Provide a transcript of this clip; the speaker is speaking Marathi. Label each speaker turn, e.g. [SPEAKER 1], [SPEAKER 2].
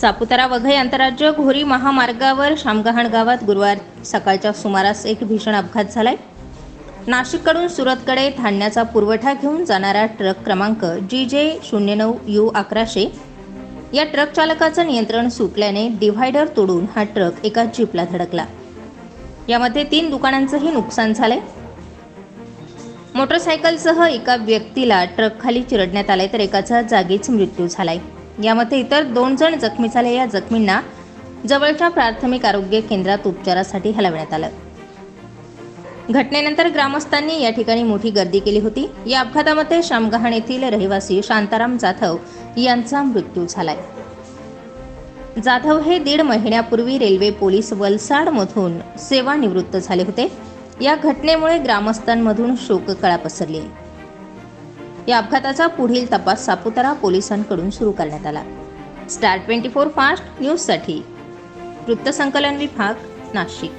[SPEAKER 1] सापुतारा वघई आंतरराज्य घोरी महामार्गावर शामगहाण गावात गुरुवार सकाळच्या सुमारास एक भीषण अपघात झालाय. नाशिककडून सुरतकडे धान्याचा पुरवठा घेऊन जाणारा ट्रक क्रमांक जी जे शून्य नऊ यू अकराशे. या ट्रक चालकाचं नियंत्रण सुटल्याने डिव्हायडर तोडून हा ट्रक एका जीपला धडकला. यामध्ये तीन दुकानांचंही नुकसान झालंय. मोटरसायकलसह एका व्यक्तीला ट्रकखाली चिरडण्यात आलाय तर एकाचा जागीच मृत्यू झालाय. यामध्ये इतर दोन जण जखमी झाले. या जखमींना जवळच्या प्राथमिक आरोग्य केंद्रात उपचारासाठी हलवण्यात आलं. घटनेनंतर ग्रामस्थांनी या ठिकाणी मोठी गर्दी केली होती. या अपघातामध्ये शामगहाण येथील रहिवासी शांताराम जाधव यांचा मृत्यू झालाय. जाधव हे दीड महिन्यापूर्वी रेल्वे पोलीस वलसाडमधून सेवानिवृत्त झाले होते. या घटनेमुळे ग्रामस्थांमधून शोककळा पसरली. आहे या अपघाताचा पुढील तपास सापुतारा पोलिसांकडून सुरू करण्यात आला. स्टार ट्वेंटी फोर फास्ट न्यूजसाठी वृत्तसंकलन विभाग नाशिक.